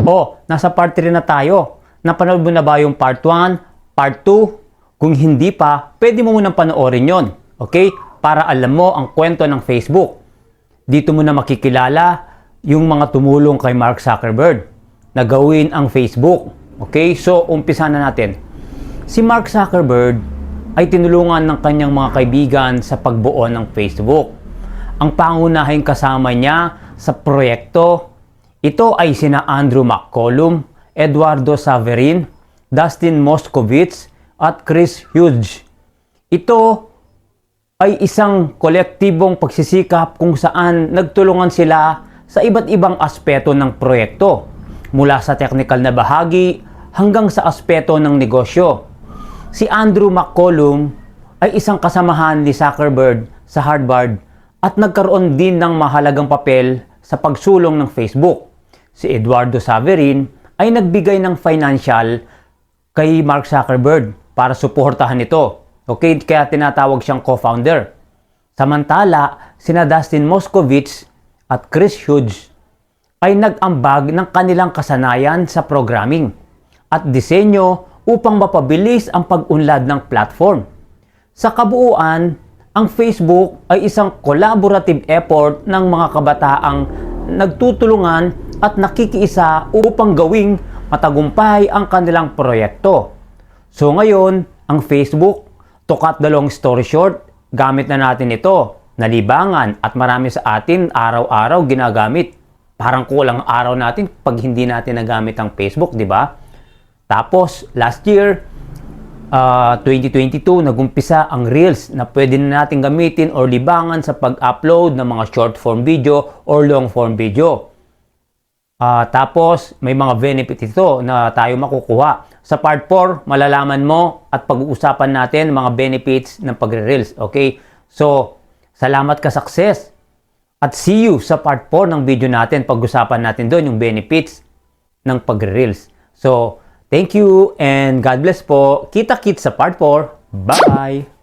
Oh, nasa part 3 na tayo. Napanood mo na ba yung part 1, part 2? Kung hindi pa, pwede mo munang panoorin yon. Okay? Para alam mo ang kwento ng Facebook. Dito mo na makikilala yung mga tumulong kay Mark Zuckerberg na gawin ang Facebook. Okay? So, umpisa na natin. Si Mark Zuckerberg ay tinulungan ng kanyang mga kaibigan sa pagbuo ng Facebook. Ang pangunahing kasama niya sa proyekto, ito ay sina Andrew McCollum, Eduardo Saverin, Dustin Moskovitz, at Chris Hughes. Ito ay isang kolektibong pagsisikap kung saan nagtulungan sila sa iba't ibang aspeto ng proyekto, mula sa technical na bahagi hanggang sa aspeto ng negosyo. Si Andrew McCollum ay isang kasamahan ni Zuckerberg sa Harvard at nagkaroon din ng mahalagang papel sa pagsulong ng Facebook. Si Eduardo Saverin ay nagbigay ng financial kay Mark Zuckerberg para suportahan ito. Okay, kaya tinatawag siyang co-founder. Samantala, sina Dustin Moskovitz at Chris Hughes ay nag-ambag ng kanilang kasanayan sa programming at disenyo upang mapabilis ang pag-unlad ng platform. Sa kabuuan, ang Facebook ay isang collaborative effort ng mga kabataang nagtutulungan at nakikiisa upang gawing matagumpay ang kanilang proyekto. So ngayon, ang Facebook, to cut the long story short, gamit na natin ito, nalibangan at marami sa atin araw-araw ginagamit. Parang kulang araw natin pag hindi natin nagamit ang Facebook, di ba? Tapos, last year, uh, 2022, nagumpisa ang Reels na pwede na natin gamitin or libangan sa pag-upload ng mga short form video or long form video. Ah, tapos, may mga benefit ito na tayo makukuha. Sa part 4, malalaman mo at pag-uusapan natin mga benefits ng pagre-reels. Okay? So, salamat ka success. At see you sa part 4 ng video natin. Pag-usapan natin doon yung benefits ng pagre-reels. So, thank you and God bless po. Kita-kit sa part 4. Bye!